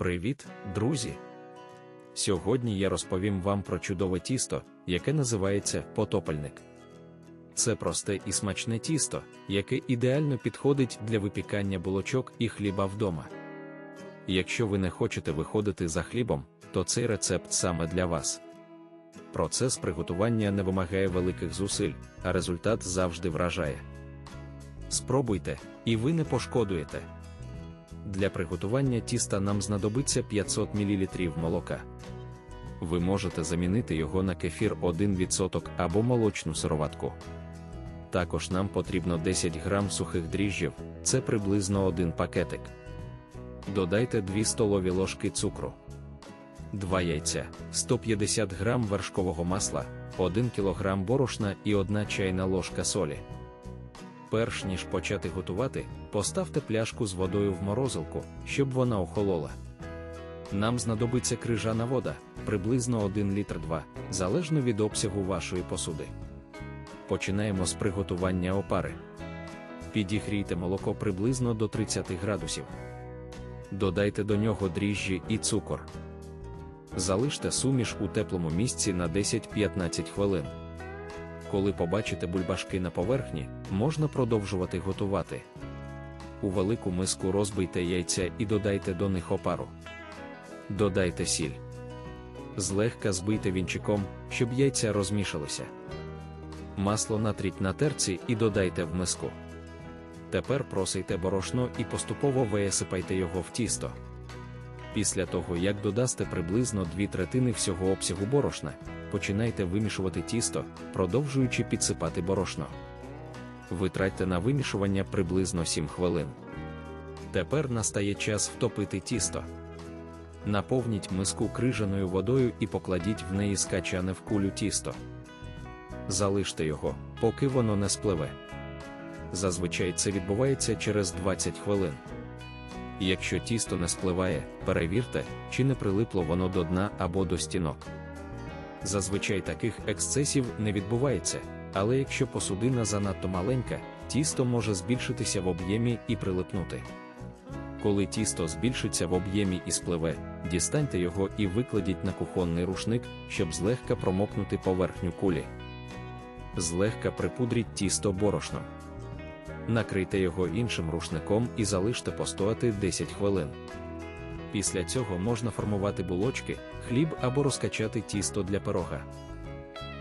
Привіт, друзі! Сьогодні я розповім вам про чудове тісто, яке називається потопельник. Це просте і смачне тісто, яке ідеально підходить для випікання булочок і хліба вдома. Якщо ви не хочете виходити за хлібом, то цей рецепт саме для вас. Процес приготування не вимагає великих зусиль, а результат завжди вражає. Спробуйте, і ви не пошкодуєте. Для приготування тіста нам знадобиться 500 мл молока. Ви можете замінити його на кефір 1% або молочну сироватку. Також нам потрібно 10 грам сухих дріжджів, це приблизно один пакетик. Додайте 2 столові ложки цукру, 2 яйця, 150 грам вершкового масла, 1 кг борошна і 1 чайна ложка солі. Перш ніж почати готувати, поставте пляшку з водою в морозилку, щоб вона охолола. Нам знадобиться крижана вода, приблизно 1 літр 2, залежно від обсягу вашої посуди. Починаємо з приготування опари. Підігрійте молоко приблизно до 30 градусів. Додайте до нього дріжджі і цукор. Залиште суміш у теплому місці на 10-15 хвилин. Коли побачите бульбашки на поверхні, можна продовжувати готувати. У велику миску розбийте яйця і додайте до них опару. Додайте сіль. Злегка збийте вінчиком, щоб яйця розмішалися. Масло натріть на терці і додайте в миску. Тепер просийте борошно і поступово висипайте його в тісто. Після того, як додасте приблизно 2 третини всього обсягу борошна, починайте вимішувати тісто, продовжуючи підсипати борошно. Витратьте на вимішування приблизно 7 хвилин. Тепер настає час втопити тісто. Наповніть миску крижаною водою і покладіть в неї скачане в кулю тісто. Залиште його, поки воно не спливе. Зазвичай це відбувається через 20 хвилин. Якщо тісто не спливає, перевірте, чи не прилипло воно до дна або до стінок. Зазвичай таких ексцесів не відбувається, але якщо посудина занадто маленька, тісто може збільшитися в об'ємі і прилипнути. Коли тісто збільшиться в об'ємі і спливе, дістаньте його і викладіть на кухонний рушник, щоб злегка промокнути поверхню кулі. Злегка припудріть тісто борошном. Накрийте його іншим рушником і залиште постояти 10 хвилин. Після цього можна формувати булочки, хліб або розкачати тісто для пирога.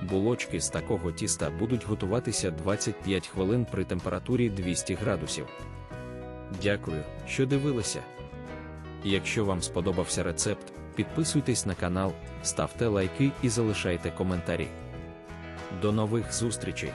Булочки з такого тіста будуть готуватися 25 хвилин при температурі 200 градусів. Дякую, що дивилися. Якщо вам сподобався рецепт, підписуйтесь на канал, ставте лайки і залишайте коментарі. До нових зустрічей!